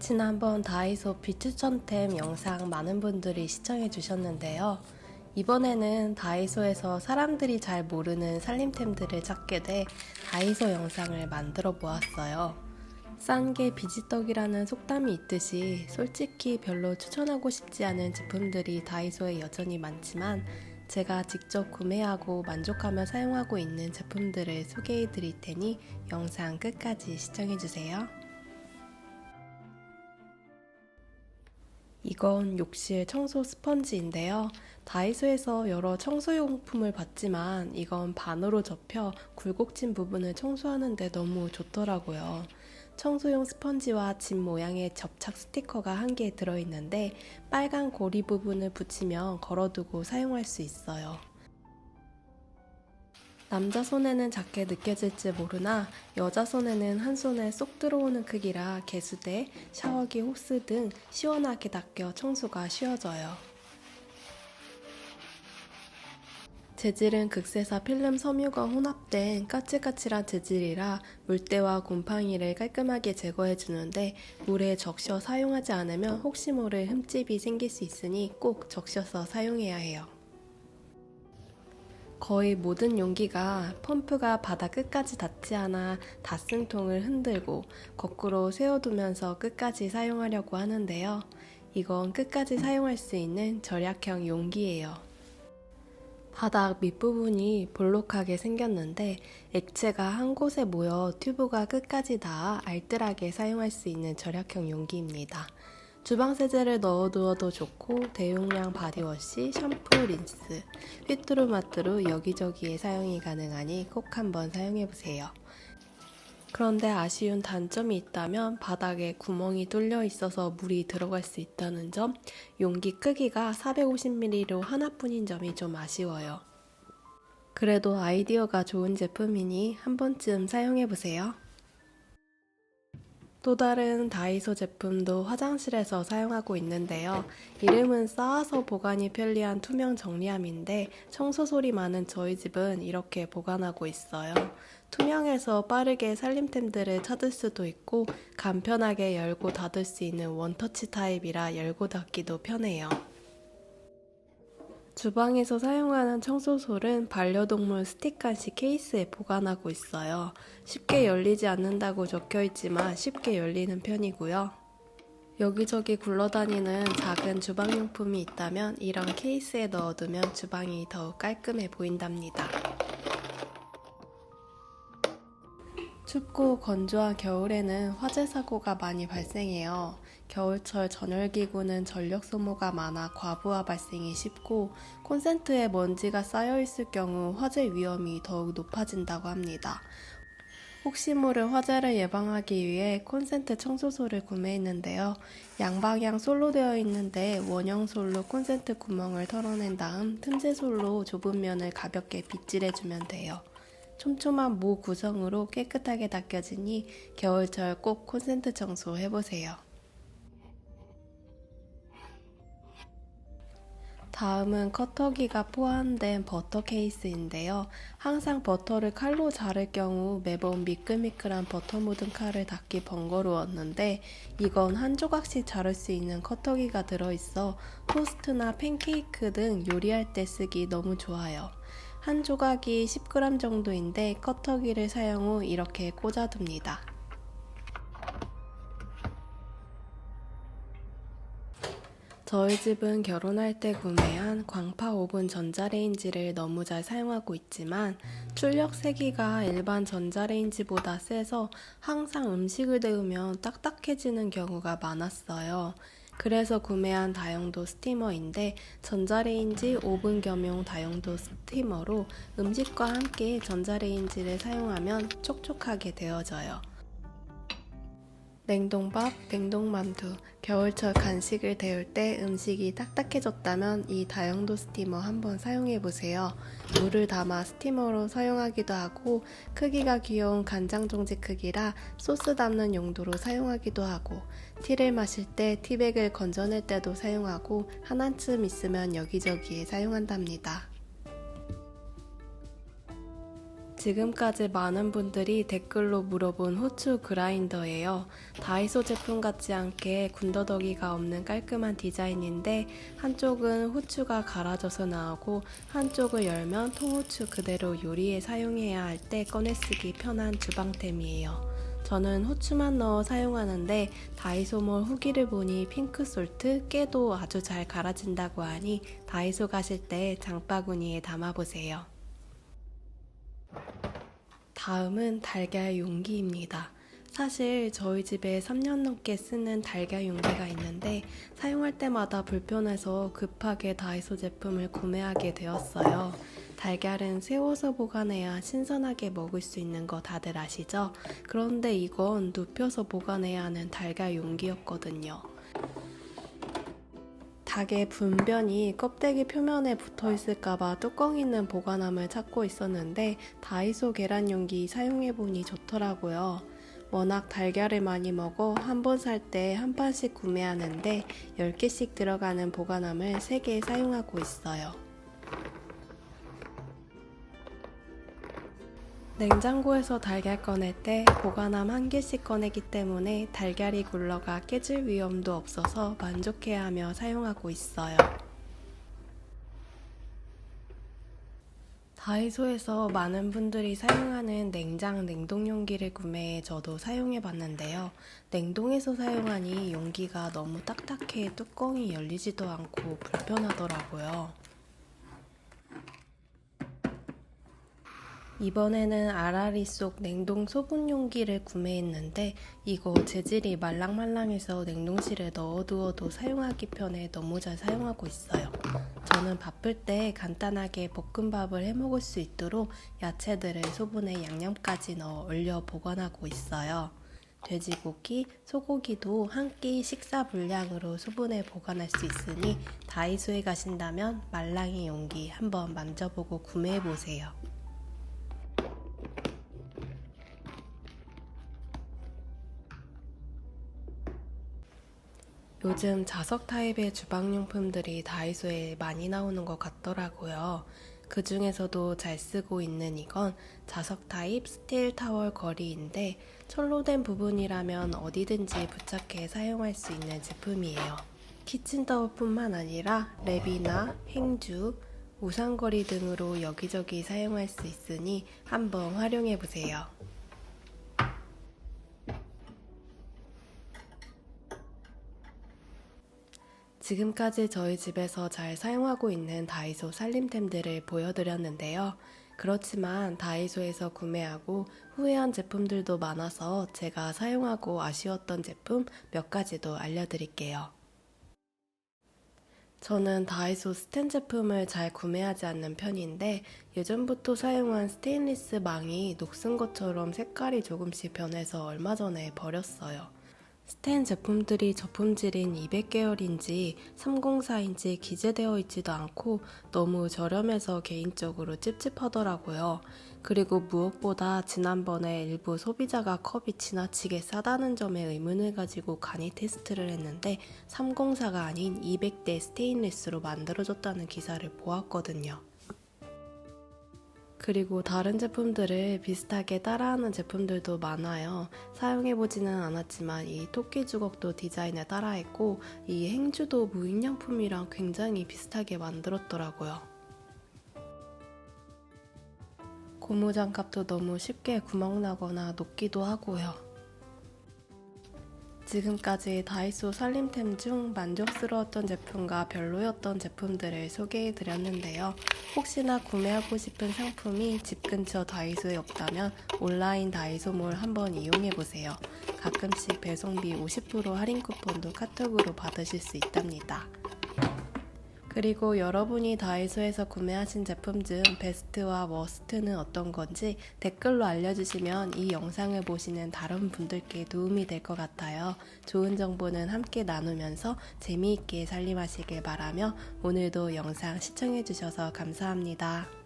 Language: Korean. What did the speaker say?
지난번 다이소 비추천템 영상 많은 분들이 시청해 주셨는데요. 이번에는 다이소에서 사람들이 잘 모르는 살림템들을 찾게 돼 다이소 영상을 만들어 보았어요. 싼 게 비지떡이라는 속담이 있듯이 솔직히 별로 추천하고 싶지 않은 제품들이 다이소에 여전히 많지만 제가 직접 구매하고 만족하며 사용하고 있는 제품들을 소개해 드릴 테니 영상 끝까지 시청해 주세요. 이건 욕실 청소 스펀지인데요. 다이소에서 여러 청소용품을 봤지만 이건 반으로 접혀 굴곡진 부분을 청소하는데 너무 좋더라고요. 청소용 스펀지와 집 모양의 접착 스티커가 한 개 들어있는데 빨간 고리 부분을 붙이면 걸어두고 사용할 수 있어요. 남자 손에는 작게 느껴질지 모르나 여자 손에는 한 손에 쏙 들어오는 크기라 개수대, 샤워기 호스 등 시원하게 닦여 청소가 쉬워져요. 재질은 극세사 필름 섬유가 혼합된 까칠까칠한 재질이라 물때와 곰팡이를 깔끔하게 제거해 주는데 물에 적셔 사용하지 않으면 혹시 모를 흠집이 생길 수 있으니 꼭 적셔서 사용해야 해요. 거의 모든 용기가 펌프가 바다 끝까지 닿지 않아 닷승통을 흔들고 거꾸로 세워두면서 끝까지 사용하려고 하는데요. 이건 끝까지 사용할 수 있는 절약형 용기예요. 바닥 밑부분이 볼록하게 생겼는데 액체가 한 곳에 모여 튜브가 끝까지 닿아 알뜰하게 사용할 수 있는 절약형 용기입니다. 주방 세제를 넣어두어도 좋고 대용량 바디워시, 샴푸, 린스, 휘뚜루마뚜루 여기저기에 사용이 가능하니 꼭 한번 사용해보세요. 그런데 아쉬운 단점이 있다면 바닥에 구멍이 뚫려 있어서 물이 들어갈 수 있다는 점, 용기 크기가 450ml로 하나뿐인 점이 좀 아쉬워요. 그래도 아이디어가 좋은 제품이니 한 번쯤 사용해보세요. 또 다른 다이소 제품도 화장실에서 사용하고 있는데요. 이름은 쌓아서 보관이 편리한 투명 정리함인데 청소 소리 많은 저희 집은 이렇게 보관하고 있어요. 투명해서 빠르게 살림템들을 찾을 수도 있고 간편하게 열고 닫을 수 있는 원터치 타입이라 열고 닫기도 편해요. 주방에서 사용하는 청소솔은 반려동물 스틱 간식 케이스에 보관하고 있어요. 쉽게 열리지 않는다고 적혀 있지만 쉽게 열리는 편이고요. 여기저기 굴러다니는 작은 주방용품이 있다면 이런 케이스에 넣어두면 주방이 더욱 깔끔해 보인답니다. 춥고 건조한 겨울에는 화재 사고가 많이 발생해요. 겨울철 전열기구는 전력 소모가 많아 과부하 발생이 쉽고 콘센트에 먼지가 쌓여 있을 경우 화재 위험이 더욱 높아진다고 합니다. 혹시 모를 화재를 예방하기 위해 콘센트 청소소를 구매했는데요. 양방향 솔로 되어 있는데 원형 솔로 콘센트 구멍을 털어낸 다음 틈새 솔로 좁은 면을 가볍게 빗질해주면 돼요. 촘촘한 모 구성으로 깨끗하게 닦여지니 겨울철 꼭 콘센트 청소 해보세요. 다음은 커터기가 포함된 버터 케이스인데요. 항상 버터를 칼로 자를 경우 매번 미끌미끌한 버터 묻은 칼을 닦기 번거로웠는데 이건 한 조각씩 자를 수 있는 커터기가 들어있어 토스트나 팬케이크 등 요리할 때 쓰기 너무 좋아요. 한 조각이 10g 정도인데 커터기를 사용 후 이렇게 꽂아둡니다. 저희 집은 결혼할 때 구매한 광파 오븐 전자레인지를 너무 잘 사용하고 있지만 출력 세기가 일반 전자레인지보다 세서 항상 음식을 데우면 딱딱해지는 경우가 많았어요. 그래서 구매한 다용도 스티머인데 전자레인지 오븐 겸용 다용도 스티머로 음식과 함께 전자레인지를 사용하면 촉촉하게 데워져요. 냉동밥, 냉동만두, 겨울철 간식을 데울 때 음식이 딱딱해졌다면 이 다용도 스티머 한번 사용해 보세요. 물을 담아 스티머로 사용하기도 하고 크기가 귀여운 간장 종지 크기라 소스 담는 용도로 사용하기도 하고 티를 마실 때 티백을 건져낼 때도 사용하고 하나쯤 있으면 여기저기에 사용한답니다. 지금까지 많은 분들이 댓글로 물어본 후추 그라인더예요. 다이소 제품 같지 않게 군더더기가 없는 깔끔한 디자인인데 한쪽은 후추가 갈아져서 나오고 한쪽을 열면 통후추 그대로 요리에 사용해야 할 때 꺼내 쓰기 편한 주방템이에요. 저는 후추만 넣어 사용하는데 다이소몰 후기를 보니 핑크솔트, 깨도 아주 잘 갈아진다고 하니 다이소 가실 때 장바구니에 담아보세요. 다음은 달걀 용기입니다. 사실 저희 집에 3년 넘게 쓰는 달걀 용기가 있는데 사용할 때마다 불편해서 급하게 다이소 제품을 구매하게 되었어요. 달걀은 세워서 보관해야 신선하게 먹을 수 있는 거 다들 아시죠? 그런데 이건 눕혀서 보관해야 하는 달걀 용기였거든요. 닭의 분변이 껍데기 표면에 붙어 있을까봐 뚜껑 있는 보관함을 찾고 있었는데 다이소 계란 용기 사용해보니 좋더라고요. 워낙 달걀을 많이 먹어 한 번 살 때 한 판씩 구매하는데 10개씩 들어가는 보관함을 3개 사용하고 있어요. 냉장고에서 달걀 꺼낼 때 보관함 한 개씩 꺼내기 때문에 달걀이 굴러가 깨질 위험도 없어서 만족해하며 사용하고 있어요. 다이소에서 많은 분들이 사용하는 냉장 냉동 용기를 구매해 저도 사용해 봤는데요. 냉동에서 사용하니 용기가 너무 딱딱해 뚜껑이 열리지도 않고 불편하더라고요. 이번에는 아라리 속 냉동 소분 용기를 구매했는데 이거 재질이 말랑말랑해서 냉동실에 넣어두어도 사용하기 편해 너무 잘 사용하고 있어요. 저는 바쁠 때 간단하게 볶음밥을 해 먹을 수 있도록 야채들을 소분에 양념까지 넣어 얼려 보관하고 있어요. 돼지고기, 소고기도 한 끼 식사 분량으로 소분해 보관할 수 있으니 다이소에 가신다면 말랑이 용기 한번 만져보고 구매해 보세요. 요즘 자석 타입의 주방용품들이 다이소에 많이 나오는 것 같더라고요. 그 중에서도 잘 쓰고 있는 이건 자석 타입 스틸 타월 거리인데 철로 된 부분이라면 어디든지 부착해 사용할 수 있는 제품이에요. 키친타월뿐만 아니라 랩이나 행주, 우산거리 등으로 여기저기 사용할 수 있으니 한번 활용해 보세요. 지금까지 저희 집에서 잘 사용하고 있는 다이소 살림템들을 보여드렸는데요. 그렇지만 다이소에서 구매하고 후회한 제품들도 많아서 제가 사용하고 아쉬웠던 제품 몇 가지도 알려드릴게요. 저는 다이소 스텐 제품을 잘 구매하지 않는 편인데 예전부터 사용한 스테인리스 망이 녹슨 것처럼 색깔이 조금씩 변해서 얼마 전에 버렸어요. 스텐 제품들이 저품질인 200계열인지 304인지 기재되어 있지도 않고 너무 저렴해서 개인적으로 찝찝하더라고요. 그리고 무엇보다 지난번에 일부 소비자가 컵이 지나치게 싸다는 점에 의문을 가지고 간이 테스트를 했는데 304가 아닌 200대 스테인리스로 만들어졌다는 기사를 보았거든요. 그리고 다른 제품들을 비슷하게 따라하는 제품들도 많아요. 사용해보지는 않았지만 이 토끼 주걱도 디자인을 따라했고 이 행주도 무인양품이랑 굉장히 비슷하게 만들었더라고요. 고무장갑도 너무 쉽게 구멍나거나 녹기도 하고요. 지금까지 다이소 살림템 중 만족스러웠던 제품과 별로였던 제품들을 소개해 드렸는데요. 혹시나 구매하고 싶은 상품이 집 근처 다이소에 없다면 온라인 다이소몰 한번 이용해 보세요. 가끔씩 배송비 50% 할인 쿠폰도 카톡으로 받으실 수 있답니다. 그리고 여러분이 다이소에서 구매하신 제품 중 베스트와 워스트는 어떤 건지 댓글로 알려주시면 이 영상을 보시는 다른 분들께 도움이 될 것 같아요. 좋은 정보는 함께 나누면서 재미있게 살림하시길 바라며 오늘도 영상 시청해주셔서 감사합니다.